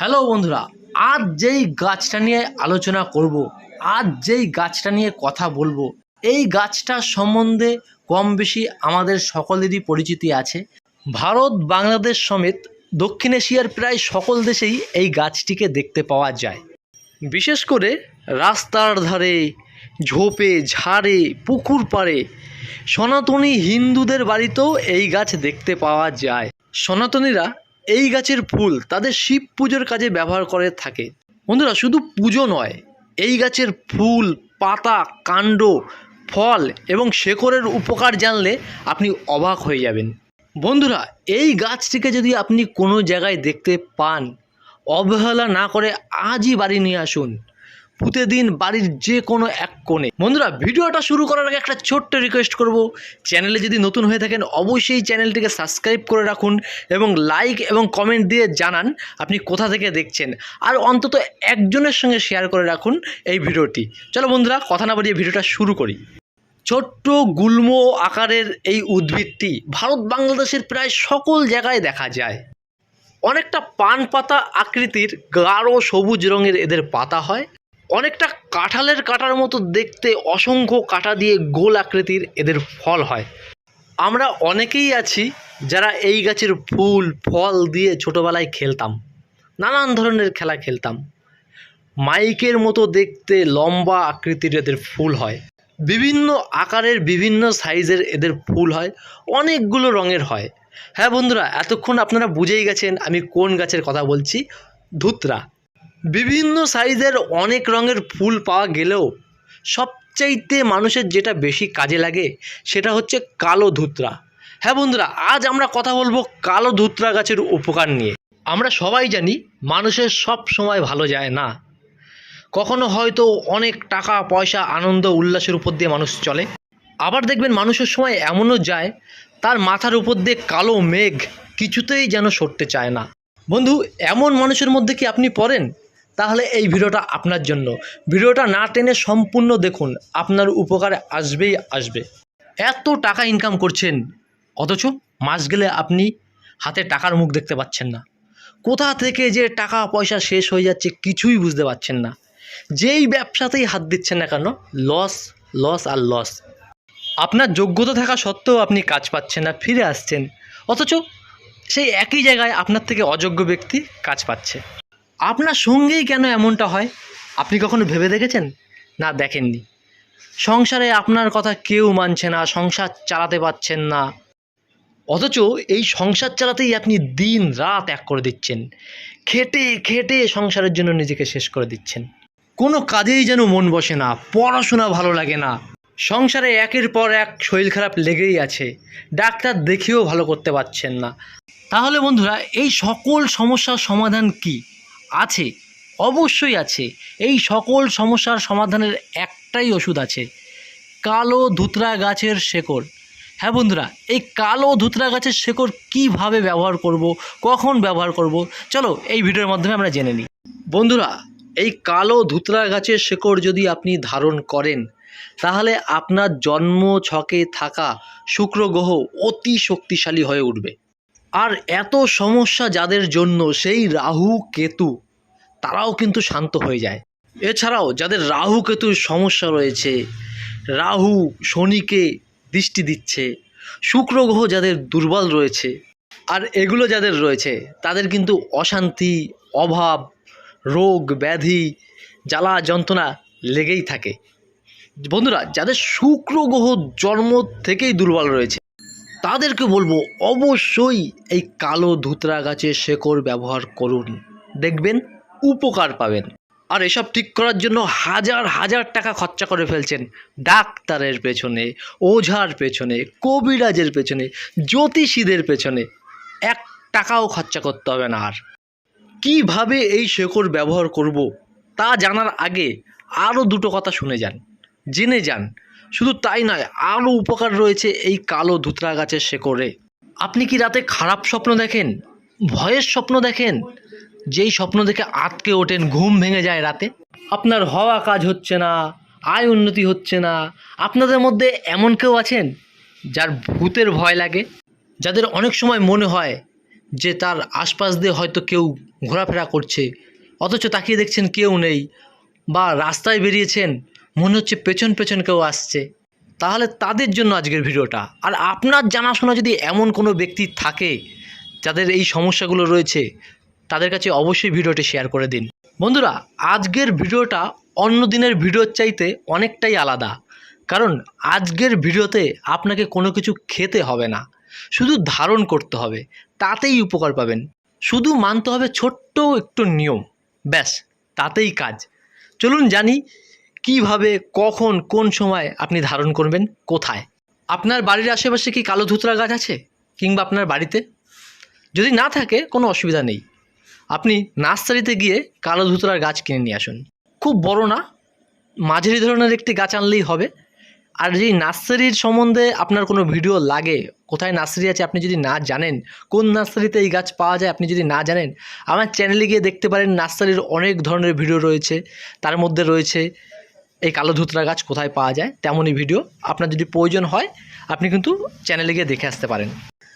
Hello বন্ধুরা, আজ যেই গাছটা নিয়ে আলোচনা করব, আজ যেই গাছটা নিয়ে কথা বলব, এই গাছটা সম্বন্ধে কম বেশি আমাদের সকলেরই পরিচিতি আছে। ভারত, বাংলাদেশ সমেত দক্ষিণ এশিয়ার প্রায় সকল দেশেই এই গাছটিকে দেখতে পাওয়া যায়। বিশেষ করে রাস্তার ধারে, ঝোপে, ঝাড়ে, পুকুর পাড়ে, সনাতনী হিন্দুদের বাড়িতেও এই গাছ দেখতে পাওয়া যায়। সনাতনীরা এই গাছের ফুল তাদের শিব পুজোর কাজে ব্যবহার করে থাকে। বন্ধুরা, শুধু পুজো নয়, এই গাছের ফুল, পাতা, কাণ্ড, ফল এবং শেকড়ের উপকার জানলে আপনি অবাক হয়ে যাবেন। বন্ধুরা, এই গাছটিকে যদি আপনি কোনো জায়গায় দেখতে পান, অবহেলা না করে আজই বাড়ি নিয়ে আসুন। পুঁতে দিন বাড়ির যে কোনো এক কোণে। বন্ধুরা, ভিডিওটা শুরু করার আগে একটা ছোট্ট রিকোয়েস্ট করব। চ্যানেলে যদি নতুন হয়ে থাকেন, অবশ্যই চ্যানেলটিকে সাবস্ক্রাইব করে রাখুন এবং লাইক এবং কমেন্ট দিয়ে জানান আপনি কোথা থেকে দেখছেন। আর অন্তত একজনের সঙ্গে শেয়ার করে রাখুন এই ভিডিওটি। চলো বন্ধুরা, কথা না বাড়িয়ে ভিডিওটা শুরু করি। ছোট্ট গুল্ম আকারের এই উদ্ভিদটি ভারত বাংলাদেশের প্রায় সকল জায়গায় দেখা যায়। অনেকটা পান পাতা আকৃতির গাঢ় সবুজ রঙের এদের পাতা হয়। অনেকটা কাঁঠালের কাঁটার মতো দেখতে অসংখ্য কাঁটা দিয়ে গোল আকৃতির এদের ফল হয়। আমরা অনেকেই আছি যারা এই গাছের ফুল, ফল দিয়ে ছোটোবেলায় খেলতাম, নানান ধরনের খেলা খেলতাম। মাইকের মতো দেখতে লম্বা আকৃতির এদের ফুল হয়। বিভিন্ন আকারের, বিভিন্ন সাইজের এদের ফুল হয়। অনেকগুলো রঙের হয়। হ্যাঁ বন্ধুরা, এতক্ষণ আপনারা বুঝেই গেছেন আমি কোন গাছের কথা বলছি। ধুতরা। বিভিন্ন সাইজের অনেক রঙের ফুল পাওয়া গেলেও সবচাইতে মানুষের যেটা বেশি কাজে লাগে সেটা হচ্ছে কালো ধুতরা। হ্যাঁ বন্ধুরা, আজ আমরা কথা বলব কালো ধুতরা গাছের উপকার নিয়ে। আমরা সবাই জানি মানুষের সব সময় ভালো যায় না। কখনো হয়তো অনেক টাকা, পয়সা, আনন্দ, উল্লাসের উপর দিয়ে মানুষ চলে। আবার দেখবেন মানুষের সময় এমনও যায়, তার মাথার উপর দিয়ে কালো মেঘ কিছুতেই যেন সরতে চায় না। বন্ধু, এমন মানুষের মধ্যে কি আপনি পড়েন? তাহলে এই ভিডিওটা আপনার জন্য। ভিডিওটা না টেনে সম্পূর্ণ দেখুন, আপনার উপকারে আসবেই আসবে। এত টাকা ইনকাম করছেন, অথচ মাস গেলে আপনি হাতে টাকার মুখ দেখতে পাচ্ছেন না। কোথা থেকে যে টাকা পয়সা শেষ হয়ে যাচ্ছে কিছুই বুঝতে পারছেন না। যেই ব্যবসাতেই হাত দিচ্ছেন না কেন লস লস আর লস আপনার যোগ্যতা থাকা সত্ত্বেও আপনি কাজ পাচ্ছেন না, ফিরে আসছেন। অথচ সেই একই জায়গায় আপনার থেকে অযোগ্য ব্যক্তি কাজ পাচ্ছে। আপনার সঙ্গেই কেন এমনটা হয়? আপনি কখনো ভেবে দেখেছেন? না, দেখেননি। সংসারে আপনার কথা কেউ মানছে না, সংসার চালাতে পারছেন না। অথচ এই সংসার চালাতেই আপনি দিন রাত এক করে দিচ্ছেন। খেটে খেটে সংসারের জন্য নিজেকে শেষ করে দিচ্ছেন। কোনো কাজেই যেন মন বসে না, পড়াশোনা ভালো লাগে না। সংসারে একের পর এক শরীর খারাপ লেগেই আছে। ডাক্তার দেখেও ভালো করতে পারছেন না। তাহলে বন্ধুরা, এই সকল সমস্যার সমাধান কি? আছে, অবশ্যই আছে। এই সকল সমস্যার সমাধানের একটাই ওষুধ আছে, কালো ধুতরা গাছের শেকড়। হ্যাঁ বন্ধুরা, এই কালো ধুতরা গাছের শেকড় কীভাবে ব্যবহার করব, কখন ব্যবহার করব, চলো এই ভিডিওর মাধ্যমে আমরা জেনে নিই। বন্ধুরা, এই কালো ধুতরা গাছের শেকড় যদি আপনি ধারণ করেন, তাহলে আপনার জন্ম ছকে থাকা শুক্র গ্রহ অতি শক্তিশালী হয়ে উঠবে। আর এত সমস্যা যাদের জন্য সেই রাহু কেতু, তারাও কিন্তু শান্ত হয়ে যায়। এছাড়াও যাদের রাহু কেতুর সমস্যা রয়েছে, রাহু শনিকে দৃষ্টি দিচ্ছে, শুক্র গ্রহ যাদের দুর্বল রয়েছে, আর এগুলো যাদের রয়েছে, তাদের কিন্তু অশান্তি, অভাব, রোগ, ব্যাধি, জ্বালা, যন্ত্রণা লেগেই থাকে। বন্ধুরা, যাদের শুক্র গ্রহ জন্ম থেকেই দুর্বল রয়েছে তাদেরকে বলব, অবশ্যই এই কালো ধুতরা গাছের শেকড় ব্যবহার করুন। দেখবেন উপকার পাবেন। আর এসব ঠিক করার জন্য হাজার হাজার টাকা খরচা করে ফেলছেন ডাক্তারের পেছনে, ওঝার পেছনে, কবিরাজের পেছনে, জ্যোতিষীদের পেছনে। এক টাকাও খরচা করতে হবে না আর। কীভাবে এই শেকড় ব্যবহার করব তা জানার আগে আরও দুটো কথা শুনে যান, জেনে যান। শুধু তাই নয়, আরও উপকার রয়েছে এই কালো ধুতরা গাছের শেকড়ে। আপনি কি রাতে খারাপ স্বপ্ন দেখেন? ভয়ের স্বপ্ন দেখেন? যেই স্বপ্ন দেখে আটকে ওঠেন, ঘুম ভেঙে যায় রাতে? আপনার হওয়া কাজ হচ্ছে না, আয় উন্নতি হচ্ছে না। আপনাদের মধ্যে এমন কেউ আছেন যার ভূতের ভয় লাগে? যাদের অনেক সময় মনে হয় যে তার আশপাশ দিয়ে হয়তো কেউ ঘোরাফেরা করছে, অথচ তাকিয়ে দেখছেন কেউ নেই বা রাস্তায় বেরিয়েছেন মনে হচ্ছে পেছন পেছন কেউ আসছে। তাহলে তাদের জন্য আজকের ভিডিওটা। আর আপনার জানাশোনা যদি এমন কোনো ব্যক্তি থাকে, যাদের এই সমস্যাগুলো রয়েছে, তাদের কাছে অবশ্যই ভিডিওটি শেয়ার করে দিন। বন্ধুরা, আজকের ভিডিওটা অন্য দিনের ভিডিওর চাইতে অনেকটাই আলাদা। কারণ আজকের ভিডিওতে আপনাকে কোনো কিছু খেতে হবে না। শুধু ধারণ করতে হবে। তাতেই উপকার পাবেন। শুধু মানতে হবে ছোট্ট একটু নিয়ম। ব্যাস, তাতেই কাজ। চলুন জানি কীভাবে, কখন, কোন সময় আপনি ধারণ করবেন, কোথায়? আপনার বাড়ির আশেপাশে কি কালো ধুতরা গাছ আছে? কিংবা আপনার বাড়িতে? যদি না থাকে, কোনো অসুবিধা নেই। আপনি নার্সারিতে গিয়ে কালো ধুতরার গাছ কিনে নিয়ে আসুন। খুব বড় না, মাঝারি ধরনের একটি গাছ আনলেই হবে। আর যদি নার্সারির সম্বন্ধে আপনার কোনো ভিডিও লাগে, কোথায় নার্সারি আছে আপনি যদি না জানেন, কোন নার্সারিতে এই গাছ পাওয়া যায় আপনি যদি না জানেন, আমার চ্যানেলে গিয়ে দেখতে পারেন নার্সারির অনেক ধরনের ভিডিও রয়েছে। তার মধ্যে রয়েছে এই কালো ধুতরা গাছ কোথায় পাওয়া যায় তেমনই ভিডিও আপনার যদি প্রয়োজন হয়, আপনি কিন্তু চ্যানেলে গিয়ে দেখে আসতে পারেন।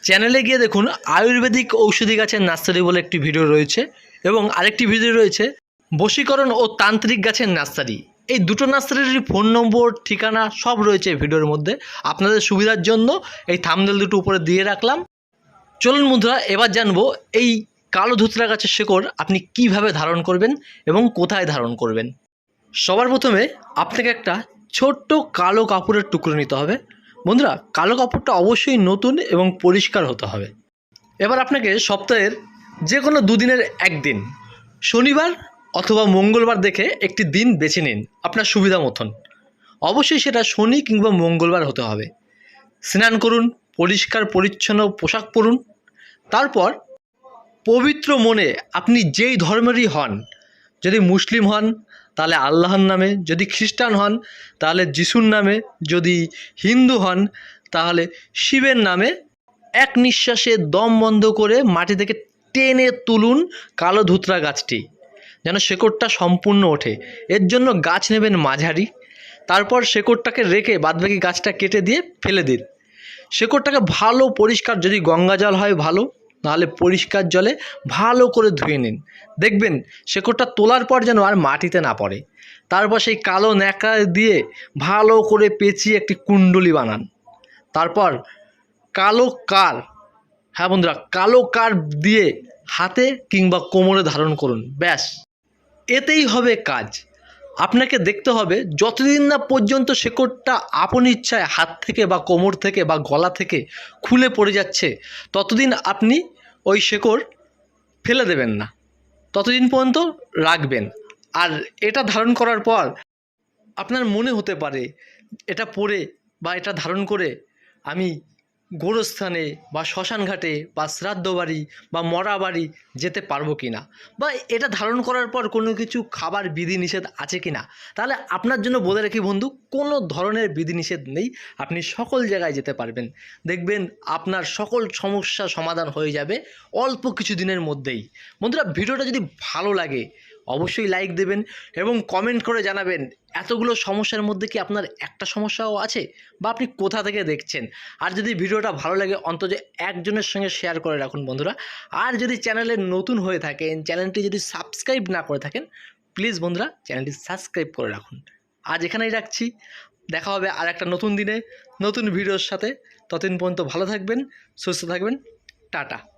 চ্যানেলে গিয়ে দেখুন আয়ুর্বেদিক ঔষধি গাছের নার্সারি বলে একটি ভিডিও রয়েছে এবং আরেকটি ভিডিও রয়েছে বশীকরণ ও তান্ত্রিক গাছের নার্সারি। এই দুটো নার্সারির ফোন নম্বর ঠিকানা সব রয়েছে ভিডিওর মধ্যে। আপনাদের সুবিধার জন্য এই থামনেল দুটো উপরে দিয়ে রাখলাম। চলুন বন্ধুরা, এবার জানব এই কালো ধুতরা গাছের শেকড় আপনি কীভাবে ধারণ করবেন এবং কোথায় ধারণ করবেন। সবার প্রথমে আপনাকে একটা ছোট্ট কালো কাপড়ের টুকরো নিতে হবে। বন্ধুরা, কালো কাপড়টা অবশ্যই নতুন এবং পরিষ্কার হতে হবে। এবার আপনাকে সপ্তাহের যে কোনো দুদিনের একদিন, শনিবার অথবা মঙ্গলবার দেখে একটি দিন বেছে নিন আপনার সুবিধা মতন। অবশ্যই সেটা শনি কিংবা মঙ্গলবার হতে হবে। স্নান করুন, পরিষ্কার, পরিচ্ছন্ন পোশাক পরুন। তারপর পবিত্র মনে আপনি যেই ধর্মেরই হন, যদি মুসলিম হন তাহলে আল্লাহর নামে যদি খ্রিস্টান হন, তাহলে যিশুর নামে যদি হিন্দু হন, তাহলে শিবের নামে এক নিঃশ্বাসে দম বন্ধ করে মাটি থেকে টেনে তুলুন কালো ধুতরা গাছটি, যেন শেকড়টা সম্পূর্ণ ওঠে। এর জন্য গাছ নেবেন মাঝারি, তারপর শেকড়টাকে রেখে বাদবাকি গাছটা কেটে দিয়ে ফেলে দিন। শেকড়টাকে ভালো পরিষ্কার, যদি গঙ্গা জল হয় ভালো নাহলে পরিষ্কার জলে ভালো করে ধুয়ে নিন। দেখবেন শেকড়টা তোলার পর যেন আর মাটিতে না পড়ে। তারপর সেই কালো ন্যাকড়া দিয়ে ভালো করে পেঁচিয়ে একটি কুণ্ডলি বানান। তারপর কালো কার হ্যাঁ বন্ধুরা, কালো কার দিয়ে হাতে কিংবা কোমরে ধারণ করুন, ব্যাস। এতেই হবে কাজ। আপনাকে দেখতে হবে যতদিন না পর্যন্ত শেকড়টা আপন ইচ্ছায় হাত থেকে বা কোমর থেকে বা গলা থেকে খুলে পড়ে যাচ্ছে, ততদিন আপনি ওই শেকড় ফেলে দেবেন না। ততদিন পর্যন্ত রাখবেন। আর এটা ধারণ করার পর আপনার মনে হতে পারে, এটা পরে বা এটা ধারণ করে আমি গোরস্থানে বা শ্মশানঘাটে বা শ্রাদ্ধ বাড়ি বা মরা বাড়ি যেতে পারব কি না বা এটা ধারণ করার পর কোনো কিছু খাবার বিধিনিষেধ আছে কি না তাহলে আপনার জন্য বলে রাখি বন্ধু, কোনো ধরনের বিধিনিষেধ নেই। আপনি সকল জায়গায় যেতে পারবেন। দেখবেন আপনার সকল সমস্যা সমাধান হয়ে যাবে অল্প কিছু দিনের মধ্যেই। বন্ধুরা, ভিডিওটা যদি ভালো লাগে অবশ্যই লাইক দেবেন এবং কমেন্ট করে জানাবেন, এতগুলো সমস্যার মধ্যে কি আপনার একটা সমস্যাও আছে বা আপনি কোথা থেকে দেখছেন? আর যদি ভিডিওটা ভালো লাগে, অন্তত একজনের সঙ্গে শেয়ার করে রাখুন বন্ধুরা। আর যদি চ্যানেলে নতুন হয়ে থাকেন চ্যানেলটি যদি সাবস্ক্রাইব না করে থাকেন প্লিজ বন্ধুরা চ্যানেলটি সাবস্ক্রাইব করে রাখুন। আজ এখানেই রাখছি। দেখা হবে আর একটা নতুন দিনে, নতুন ভিডিওর সাথে। ততদিন পর্যন্ত ভালো থাকবেন, সুস্থ থাকবেন। টাটা।